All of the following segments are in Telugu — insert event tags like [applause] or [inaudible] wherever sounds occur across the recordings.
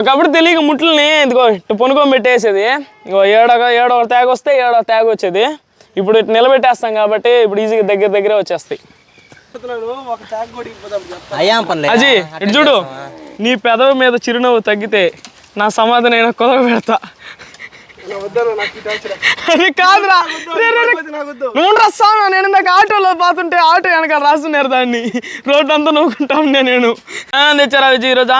ఒకప్పుడు తెలియక ముట్లని ఇదిగో పొనుకొని పెట్టేసేది. ఇగో ఏడో ఏడో ఒక తేగ వస్తే ఏడో తేగ వచ్చేది ఇప్పుడు ఇటు నిలబెట్టేస్తాం కాబట్టి ఇప్పుడు ఈజీగా దగ్గర దగ్గరే వచ్చేస్తాయి. అజీ ఇటు చూడు. నీ పెదవి మీద చిరునవ్వు తగ్గితే నా సమాధానం అయినా కుదవ పెడతా. అది కాదురా. రాస్తాను నేను ఇందాక ఆటోలో పోతుంటే ఆటో వెనక రాస్తున్నారు దాన్ని. రోడ్డు అంతా నవ్వుకుంటా ఉండే నేను. ఆ, తెచ్చారా విజయ్ ఈరోజా?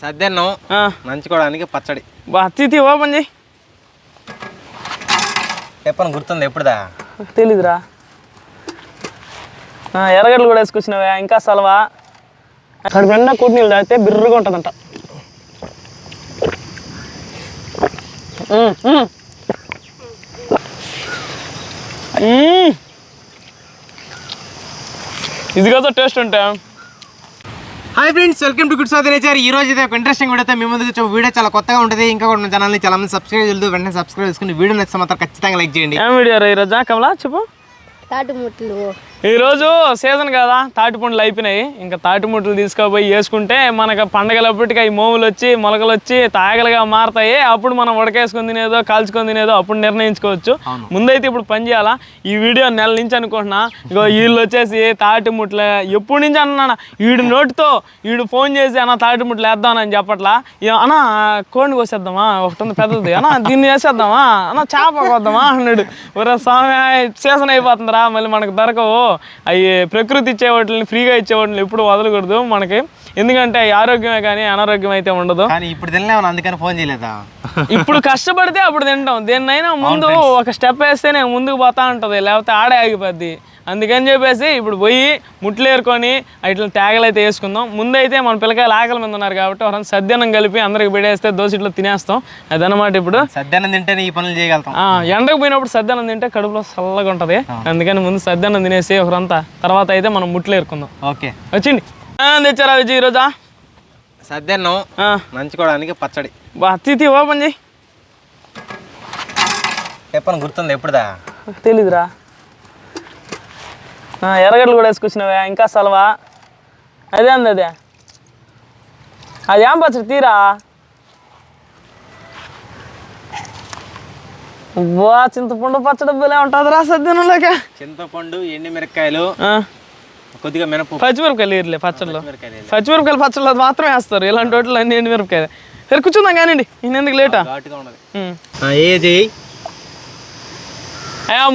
సద్యాన్నం ఆ, నంచుకోవడానికి పచ్చడి. బా తీతి ఓపెన్ చేయి. చెప్పను గుర్తుంది ఎప్పుడుదా? తెలీదురా. ఎర్రగడ్డలు కూడా వేసుకొచ్చినవే ఇంకా సలవా. అక్కడ వెంట కూటి నీళ్ళు తాగితే బిర్రుగా ఉంటుందంట. ఇది కదా టేస్ట్ ఉంటే. Hi friends welcome to good south nature ఈ రోజు అయితే ఒక ఇంట్రెస్టింగ్ వీడియో అయితే మీ ముందుకు వచ్చే వీడియో చాలా కొత్తగా ఉంటుంది. ఇంకా కూడా మన ఛానల్ని చాలా మంది సబ్స్క్రైబ్ చేయలేదు వెంటనే సబ్స్క్రైబ్ చేసుకుని వీడియో నచ్చితే మాత్రం ఖచ్చితంగా లైక్ చేయండి. ఏం వీడియో రా ఈరోజా? కమలా చెప్పు. తాటిముట్లు. ఈరోజు సీజన్ కదా తాటి పండ్లు అయిపోయినాయి. ఇంకా తాటి ముట్లు తీసుకుపోయి వేసుకుంటే మనకు పండగలప్పటికి అవి మోములు వచ్చి మొలకలు వచ్చి తాగలుగా మారతాయి. అప్పుడు మనం ఉడకేసుకొని తినేదో కాల్చుకొని తినేదో అప్పుడు నిర్ణయించుకోవచ్చు. ముందైతే ఇప్పుడు పని చేయాలా? ఈ వీడియో నెల నుంచి అనుకుంటున్నా. ఇగో వీళ్ళు వచ్చేసి తాటి ముట్లు ఎప్పటి నుంచి అన్నా వీడి నోటితో వీడు ఫోన్ చేసి అన్న తాటి ముట్లు వేద్దామని చెప్పట్లా. "ఏ- అన్న కోడిని కోసేద్దామా? ఒకటి ఉంది పెద్దది. అన్న దీన్ని వేసేద్దామా? అన్న చేప కొద్దామా? అన్నాడు. ఒరే స్వామి సీజన్ అయిపోతుందిరా మళ్ళీ మనకు దొరకవు. అవి ప్రకృతి ఇచ్చే వాటిని ఫ్రీగా ఇచ్చే వాటిని ఎప్పుడు వదలకూడదు మనకి. ఎందుకంటే ఆరోగ్యమే కానీ అనారోగ్యం అయితే ఉండదు. కానీ ఇప్పుడు తినలేము అందుకని ఫోన్ చేయలేదా? ఇప్పుడు కష్టపడితే అప్పుడు తింటాం. దేన్నైనా ముందు ఒక స్టెప్ వేస్తేనే ముందుకు పోతా ఉంటుంది లేకపోతే ఆడే ఆగిపోద్ది. అందుకని చెప్పేసి ఇప్పుడు పోయి ముట్లు ఏరుకొని ఇట్లా ట్యాగలు అయితే వేసుకుందాం. ముందైతే మన పిల్లకాయలు ఆకలి మీద ఉన్నారు కాబట్టి ఎవరైనా సద్యానం కలిపి అందరికి పెడేస్తే దోశ ఇట్లా తినేస్తాం. అదనమాట ఇప్పుడు. సద్యాన్నం తింటేనే ఈ పనులు చేయగలుగుతాం. ఆ, ఎండకు పోయినప్పుడు సద్యానం తింటే కడుపులో చల్లగా ఉంటుంది. అందుకని ముందు సద్యానం తినేసి ఒకరంతా తర్వాత అయితే మనం ముట్లు ఏరుకుందాం. ఓకే. వచ్చింది. తెచ్చారా విజయ్ ఈరోజా? సద్యాన్నం ఆ, నంచుకోవడానికి పచ్చడి. బా తీతి ఓపెన్ చేయి. చెప్పను గుర్తుంది ఎప్పుడుదా? తెలీదురా. ఎర్రగడ్డలు కూడా వేసుకొచ్చినవే ఇంకా సలవా. అదే అంది అదే. అది ఏం పచ్చడి? తీరా? వా చింతపండు పచ్చడి భలే ఉంటుంది రా సద్యనంలోకి చింతపండు ఎండి మిరపకాయలు ఆ, కొద్దిగా మినపప్పు. పచ్చిమిరపకాయలు ఇర్లే మిరపకాయలు పచ్చిమిరపకాయలు పచ్చళ్ళు అది మాత్రమే వేస్తారు ఇలాంటి వాటిలో అన్ని ఎండు మిరపకాయ సరే కూర్చుందాం కానివ్వండి ఎందుకు లేటా. ఏ చేయి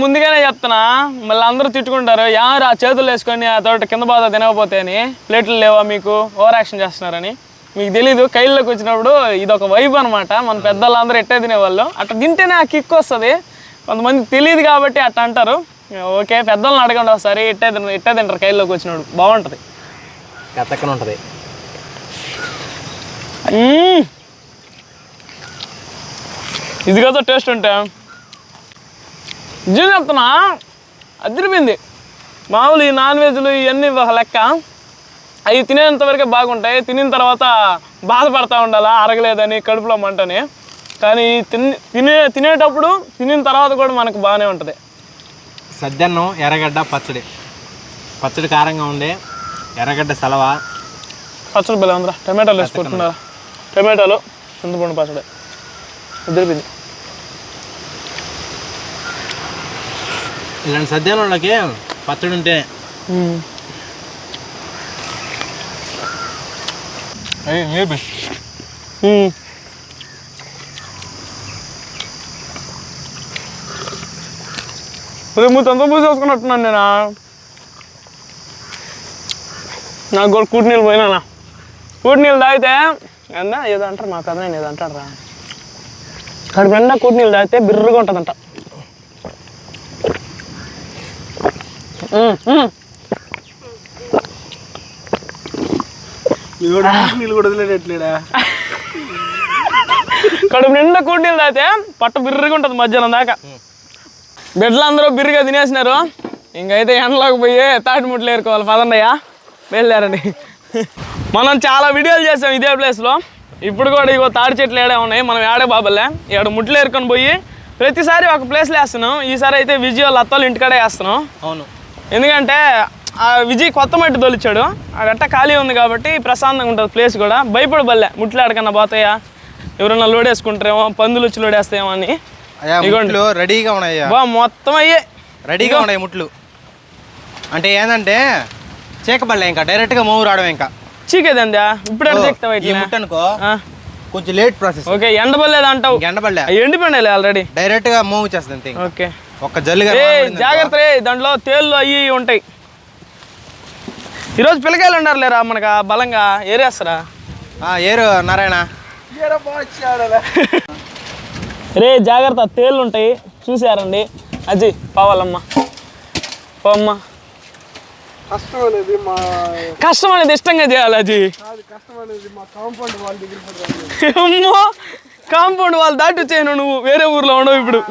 ముందుగానే చెప్తున్నా మళ్ళీ అందరూ తిట్టుకుంటారు యారు ఆ చేతులు వేసుకొని ఆ తోట కింద బాధ తినకపోతే అని ప్లేట్లు లేవా మీకు ఓవర్ యాక్షన్ చేస్తున్నారని. మీకు తెలీదు కైల్లోకి వచ్చినప్పుడు ఇది ఒక వైబ్ అనమాట మన పెద్దవాళ్ళందరూ ఎట్టే తినేవాళ్ళు. అట్లా తింటేనే ఆ కిక్ వస్తుంది. కొంతమంది తెలియదు కాబట్టి అట్లా అంటారు. ఓకే పెద్దవాళ్ళని అడగండి ఒకసారి ఇట్టే తిన ఇట్టే తింటారు కైల్లోకి వచ్చినప్పుడు? బాగుంటుంది. గతక్కన ఉంటుంది. ఇది కదా టేస్ట్ ఉంటే. నిజం చెప్తున్నా అదిరిపోయింది. మామూలు ఈ నాన్ వెజ్లు ఇవన్నీ ఒక లెక్క. అవి తినేంత వరకే బాగుంటాయి. తినిన తర్వాత బాధపడతా ఉండాలా? అరగలేదని కడుపులో మంటని. కానీ తిని తినే తినేటప్పుడు తినిన తర్వాత కూడా మనకు బాగానే ఉంటుంది. సద్దన్నం ఎర్రగడ్డ పచ్చడి. పచ్చడి కారంగా ఉండే ఎర్రగడ్డ సలవా. పచ్చడి బలం ఉందిరా. టమాటాలు వేసి కొట్టుకున్నారా? టమాటాలు చింతపండు పచ్చడి. అదిరిపోయింది. ఇలాంటి సద్యానంలోకి పచ్చడి ఉంటే. రేపు మూత అంతా పూసేసుకున్నట్టున్నాను నేను నాకు కూడా కూటి నీళ్ళు పోయినా కూటి నీళ్ళు తాగితే ఎందా ఏదో అంటారు మా పెద్ద ఏదో అంటారు రా కడుపు నిండా కూటి నీళ్ళు తాగితే బిర్రుగా ఉంటుందంట మ్మ్, మ్మ్. ఇది కూడా నీళ్ళు కూడా వదిలేటట్లేడా కడుపు నిండా కూటీలు తాగితే పట్ట బిర్రగా ఉంటుంది మధ్యాహ్నం దాకా. బిడ్డలు అందరూ బిర్రిగా తినేసినారు. ఇంకైతే ఎండలోకి పోయి తాటి ముట్లు ఏరుకోవాలి. పదండయ్యా. వెళ్ళారండి మనం చాలా వీడియోలు చేసాం ఇదే ప్లేస్లో ఇప్పుడు కూడా ఇగో తాడి చెట్లు ఏడే ఉన్నాయి. మనం ఏడే బాబల్లే ఏడు ముట్లు ఏరుకొని పోయి ప్రతిసారి ఒక ప్లేస్లో వేస్తున్నాం. ఈసారి అయితే విజయాలు అత్తలు ఇంటికాడే వేస్తున్నాం. అవును. ఎందుకంటే ఆ విజయ్ కొత్త మట్టి తోలిచ్చాడు ఆ గట్ట ఖాళీ ఉంది కాబట్టి ప్రశాంతంగా ఉంటుంది ప్లేస్ కూడా. భయపడబల్లే. ముట్లాడకన్నా పోతాయా? ఎవరన్నా లోడ్ వేసుకుంటారేమో పందులు వచ్చి లోడ్ వేస్తాయేమో అని. ముట్లు రెడీగా ఉన్నాయ్యా బా మొత్తం అయ్యే. రెడీగా ఉన్నాయి ముట్లు. అంటే ఏంటంటే చీకపడలే ఇంకా. డైరెక్ట్గా మూవ్ రావడం ఇంకా. చీకేదందా ఇప్పుడు ఇట్లా ముట్టు అనుకో కొంచెం లేట్ ప్రాసెస్. ఓకే ఎండబల్లేదు అంటావు ఎండపడలే ఎండిపోయినాయి ఆల్రెడీ. డైరెక్ట్గా మూవ్ చేస్తుంది. ఓకే. ఒక్క జల్లుగా ఏ జాగ్రత్త రే దాంట్లో తేళ్ళు అయ్యి ఇయ్యి ఉంటాయి. ఈరోజు పిల్లకాయలు ఉండారు లేరా మనకు బలంగా? ఏరేస్తారా ఆ, ఏరు నారాయణ. రే జాగ్రత్త తేళ్ళు ఉంటాయి. చూసారండి. అజీ పోవాలమ్మా. పోమ్మ. కష్టం అనేది మా కష్టం అనేది ఇష్టంగా చేయాలి అజీ. కాదు కష్టం అనేది మా కాంపౌండ్ వాళ్ళ దగ్గర పడ్డాను అమ్మో కాంపౌండ్ వాళ్ళు దాటి వచ్చాను నువ్వు. వేరే ఊర్లో ఉండవు ఇప్పుడు.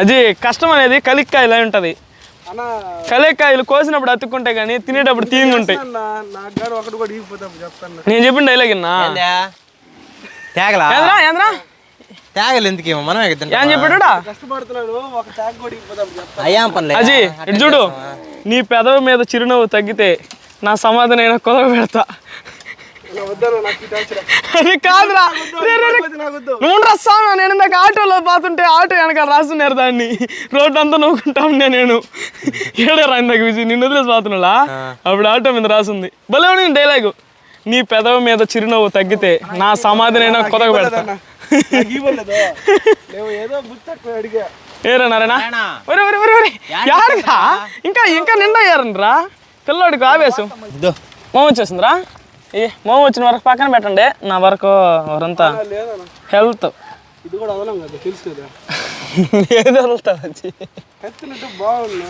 అది కష్టం అనేది ఉంటుంది. అన్న కలిక్కాయలు కోసినప్పుడు అతుక్కుంటే కానీ తినేటప్పుడు తీయంగా ఉంటాయి. నేను చెప్పిన డైలాగ్ తేగలా? ఎందుకేమో? కదా ఏం చెప్పాడా అయ్యాం అజీ చూడు. నీ పెదవి మీద చిరునవ్వు తగ్గితే నా సమాధానం అయినా కొదవ పెడతా. అది కాదురా. రే, రే, రే. నేను ఇందాక ఆటోలో పోతుంటే ఆటో వెనకాల రాస్తున్నారు దాన్ని. రోడ్డు అంతా నవ్వుకుంటా ఉండే నేను. ఏడారా ఇందాక విజయ్ నిన్ను వదిలేసి పోతున్నా అప్పుడు ఆటో మీద రాసింది భలే ఉంది డైలాగు నీ పెదవి మీద చిరునవ్వు తగ్గితే నా సమాధినైనా కొదగ పెడతా నాకు ఇవ్వలేదు? నేను ఏదో బుద్ధి అడిగా. ఏరా నారాయణ? నారాయణ. ఒరే ఒరే ఒరే ఒరే. యాడగా ఇంకా ఇంకా నిండా అయ్యారంట్రా? పిల్లోడికి ఆవేశం. ఇదో. ఏ మోమ వచ్చిన వరకు పక్కన పెట్టండి. నా వరకు ఎవరంతా హెల్త్. ఇది కూడా వదలం కదా తెలుసు కదా. ఏది వచ్చి బాగున్నా.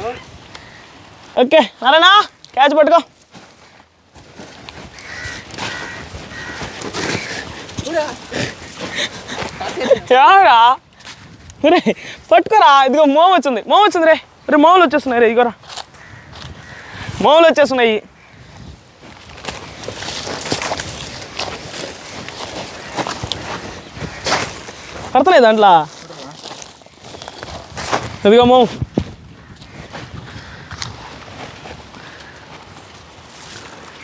ఓకే నారాయణ క్యాచ్ పట్టుకో. ఎవరా రే పట్టుకోరా ఇదిగో మోమ వచ్చింది. మోమ వచ్చింది రే. రే మోమలు వచ్చేస్తున్నాయి రే ఇదిగోరా. మోమలు వచ్చేస్తున్నాయి. పడతలేదు దాంట్లో. ఇదిగో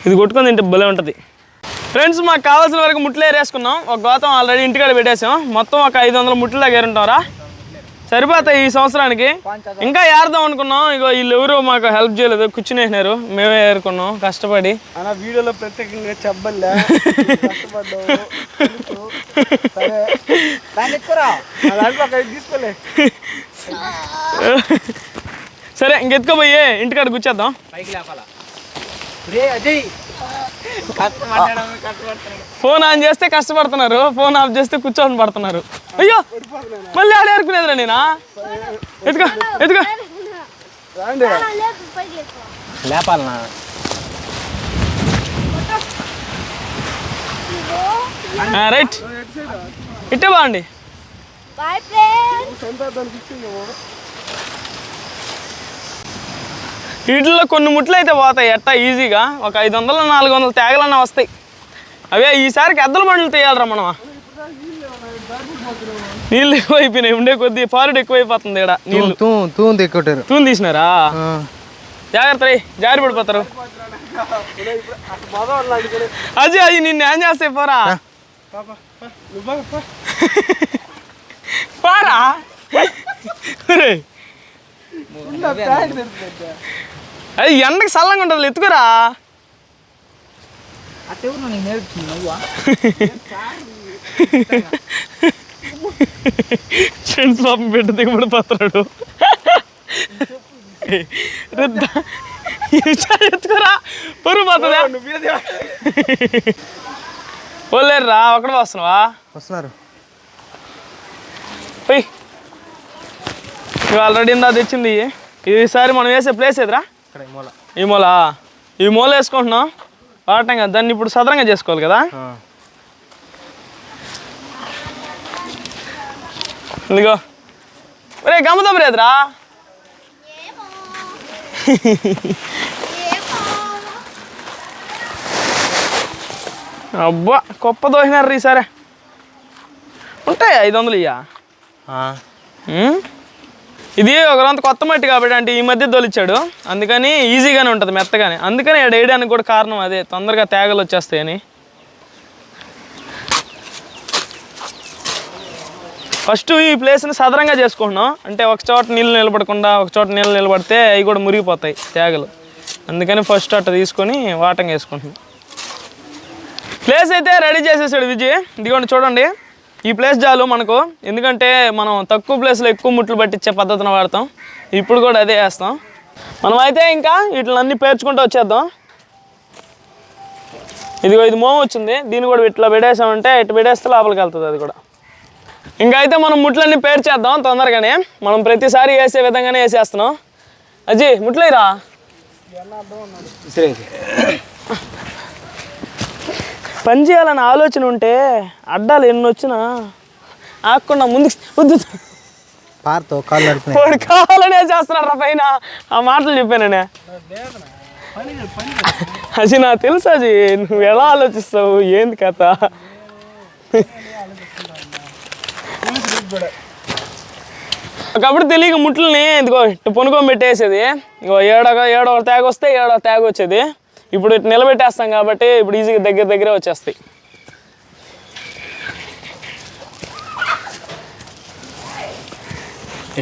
ఇది కొట్టుకొని తింటే భలే ఉంటుంది. ఫ్రెండ్స్ మాకు కావాల్సిన వరకు ముట్లు ఏరేసుకున్నాం. ఒక గోతం ఆల్రెడీ ఇంటికాడ పెట్టేసాం. మొత్తం ఒక ఐదు వందల ముట్లు దగ్గర ఉంటారా సరిపోతాయి ఈ సంవత్సరానికి. ఇంకా ఏరుదాం అనుకున్నాం. ఇగో వీళ్ళు ఎవరు మాకు హెల్ప్ చేయలేదు. కూర్చునేసినారు. మేమే ఏరుకున్నాం. కష్టపడి. వీడియోలో ప్రత్యేకంగా చెప్పలే. సరే ఇంకెత్తుకోపోయి ఇంటికాడ కూర్చేద్దాం పైకి లేపాలా? రే అజయ్. ఫోన్ ఆన్ చేస్తే కష్టపడుతున్నారు. ఫోన్ ఆఫ్ చేస్తే కూర్చొని పడుతున్నారు. అయ్యో! మళ్ళీ ఆడ ఏరుకునేదిరా నేనా? ఎత్తుకో ఎత్తుకో. రాండి. లేపాలనా? రైట్. ఇట్టే బాగుండి బాయ్ ఫ్రెండ్స్ ఎంత దానికి ఇచ్చిందేమో వీటిల్లో కొన్ని ముట్లు అయితే పోతాయి ఎట్టా ఈజీగా ఒక ఐదు వందలు నాలుగు వందలు తేగలన్నా వస్తాయి. అవే ఈసారికి ఎద్దల బండ్లు తీయాలరా మనం నీళ్ళు ఎక్కువైపోయినాయి ఉండే కొద్దీ పారుడు ఎక్కువైపోతుంది ఇక్కడ నీళ్ళు. తూ తూ దిక్కొట్టారు తూని తీసినారా? జాగ్రత్త జారి పడిపోతారు. అజయ్ అయ్యి నిన్ను ఏం చేస్తాయి పోరా? పాప పా, నువ్వు బాగా పా. పోరా అది ఎండకి చల్లంగా ఉంటుంది ఎత్తుకురా. ఫ్రెండ్స్ పాపం బిడ్డ దిగబడిపోతున్నాడు రుద్ద. ఎత్తుకురా. పరుగు పోతుందా పోలేరురా ఒకటి వస్తున్నావా? వస్తున్నారు. ఆల్రెడీ ఇందా తెచ్చింది. ఈసారి మనం వేసే ప్లేస్ ఎదురా ఇక్కడ ఈ మూల. ఈ మూల వేసుకుంటున్నాం వాడటం కదా దాన్ని ఇప్పుడు సదరంగా చేసుకోవాలి కదా. ఇదిగో. ఒరే గమ్మతం రేదురా. అబ్బా గొప్ప దోసినారు ఈసారి ఉంటాయి ఐదు వందలు ఇయ్యా? ఇది ఒకరంత కొత్త మట్టి కాబట్టి అంటే ఈ మధ్య దొలిచాడు. అందుకని ఈజీగానే ఉంటుంది మెత్తగానే. అందుకని ఇక్కడ వేయడానికి కూడా కారణం అదే. తొందరగా తేగలు వచ్చేస్తాయని. ఫస్ట్ ఈ ప్లేస్ని సదరంగా చేసుకుంటున్నాం. అంటే ఒక చోట నీళ్ళు నిలబడకుండా ఒక చోట నీళ్ళు నిలబడితే అవి కూడా మురిగిపోతాయి తేగలు. అందుకని ఫస్ట్ అట్ట తీసుకొని వాటంగా వేసుకుంటున్నాం. ప్లేస్ అయితే రెడీ చేసేసాడు విజయ్. ఇదిగోండి చూడండి. ఈ ప్లేస్ చాలు మనకు. ఎందుకంటే మనం తక్కువ ప్లేస్లో ఎక్కువ ముట్లు పట్టించే పద్ధతిని వాడతాం. ఇప్పుడు కూడా అదే వేస్తాం మనం అయితే ఇంకా వీటిని పేర్చుకుంటూ వచ్చేద్దాం. ఇదిగో ఇది మోమ వచ్చింది. దీన్ని కూడా ఇట్లా పెట్టేసామంటే ఇటు పెట్టేస్తే లోపలికి వెళ్తుంది అది కూడా. ఇంకా అయితే మనం ముట్లన్నీ పేర్చేద్దాం తొందరగానే. మనం ప్రతిసారి వేసే విధంగానే వేసేస్తున్నాం. అజీ ముట్లేరా? పని చేయాలన్న ఆలోచన ఉంటే అడ్డాలు ఎన్ని వచ్చినా ఆకుండా ముందుకు వద్దు. పార్తో కాళ్ళు నడిపినాయి వాడు కావాలనే చేస్తున్నారా పైన. ఆ మాటలు చెప్పాననే. అది నాకు తెలుసు అది నువ్వు ఎలా ఆలోచిస్తావు? ఏంది కథ? ఒకప్పుడు తెలియక ముట్లని ఇదిగో పొనుకొని పెట్టేసేది. ఏడొక ఏడో ఒక తేగ వస్తే ఏడో తేగ వచ్చేది ఇప్పుడు నిలబెట్టేస్తాం కాబట్టి ఇప్పుడు ఈజీగా దగ్గర దగ్గరే వచ్చేస్తాయి.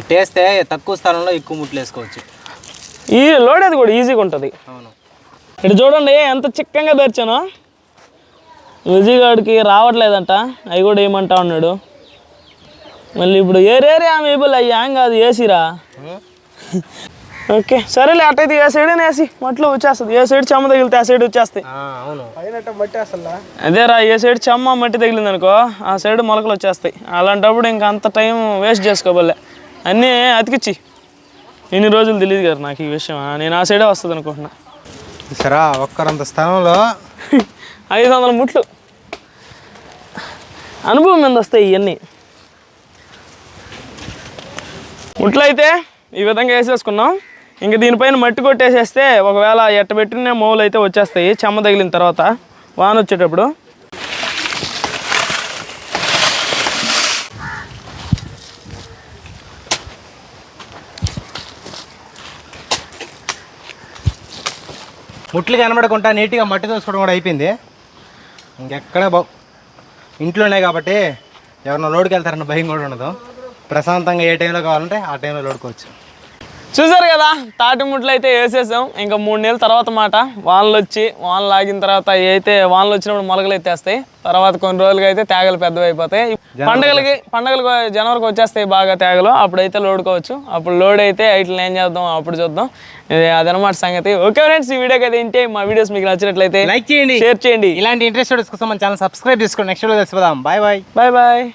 ఇట్టేస్తే తక్కువ స్థలంలో ఎక్కువ ముట్లు వేసుకోవచ్చు. ఈ లోడ్ అది కూడా ఈజీగా ఉంటుంది. అవును. ఇటు చూడండి ఎంత చిక్కంగా తెరిచాను విజయగాడికి రావట్లేదంట. అవి కూడా ఏమంటా ఉన్నాడు. మళ్ళీ ఇప్పుడు ఏరేరే ఆమె ఏబుల్ అయ్యా ఏం కాదు ఏసీరా. ఓకే. సరేలే అట్టయితే ఏ సైడ్ వేసి మట్లో వచ్చేస్తుంది. ఏ సైడ్ చెమ్మ తగిలితే ఆ సైడ్ వచ్చేస్తాయి. అదేరా ఏ సైడ్ చెమ్మ మట్టి తగిలింది అనుకో ఆ సైడ్ మొలకలు వచ్చేస్తాయి. అలాంటప్పుడు ఇంకా అంత టైం వేస్ట్ చేసుకోబోలే అన్నీ అతికిచ్చి. ఇన్ని రోజులు తెలియదు కదా నాకు ఈ విషయం. నేను ఆ సైడే వస్తుంది అనుకుంటున్నా. సరా ఒక్కరంత స్థలంలో [laughs] ఐదు వందల ముట్లు. అనుభవం మీద వస్తాయి ఇవన్నీ ముట్లు అయితే ఈ విధంగా వేసేసుకున్నాం. ఇంక దీనిపైన మట్టి కొట్టేసేస్తే ఒకవేళ ఎట్ట పెట్టిన మోవులు అయితే వచ్చేస్తాయి. చెమ్మ తగిలిన తర్వాత వాన వచ్చేటప్పుడు. ముట్లు కనబడకుండా నీట్గా మట్టి తోసుకోవడం కూడా అయిపోయింది. ఇంకెక్కడ బా ఇంట్లోనే కాబట్టి ఎవరన్నా లోడుకి వెళ్తారన్న భయం కూడా ఉండదు. ప్రశాంతంగా ఏ టైంలో కావాలంటే ఆ టైంలో లోడుకోవచ్చు. చూసారు కదా తాటి ముట్లు అయితే వేసేసాం. ఇంకా మూడు నెలల తర్వాత మాట వానలు వచ్చి వానలు ఆగిన తర్వాత అయితే వానలు వచ్చినప్పుడు మొలకలు ఎత్తేస్తాయి తర్వాత కొన్ని రోజులకి అయితే తేగలు పెద్దవి అయిపోతాయి. పండగలకి పండగలకు జనవరికి వచ్చేస్తాయి బాగా తేగలు. అప్పుడైతే లోడుకోవచ్చు. అప్పుడు లోడ్ అయితే వీటిని ఏం చేద్దాం అప్పుడు చూద్దాం. ఇది అదనమాట సంగతి. ఓకే ఫ్రెండ్స్ ఈ వీడియోకి అయితే ఏంటి మా వీడియోస్ మీకు నచ్చినట్లయితే లైక్ చేయండి. షేర్ చేయండి. ఇలాంటి ఇంట్రెస్ట్ కోసం మన ఛానల్ సబ్స్క్రైబ్ చేసుకోండి. నెక్స్ట్ వీడియో తెలిసిపోదాం బాయ్ బాయ్ బాయ్ బాయ్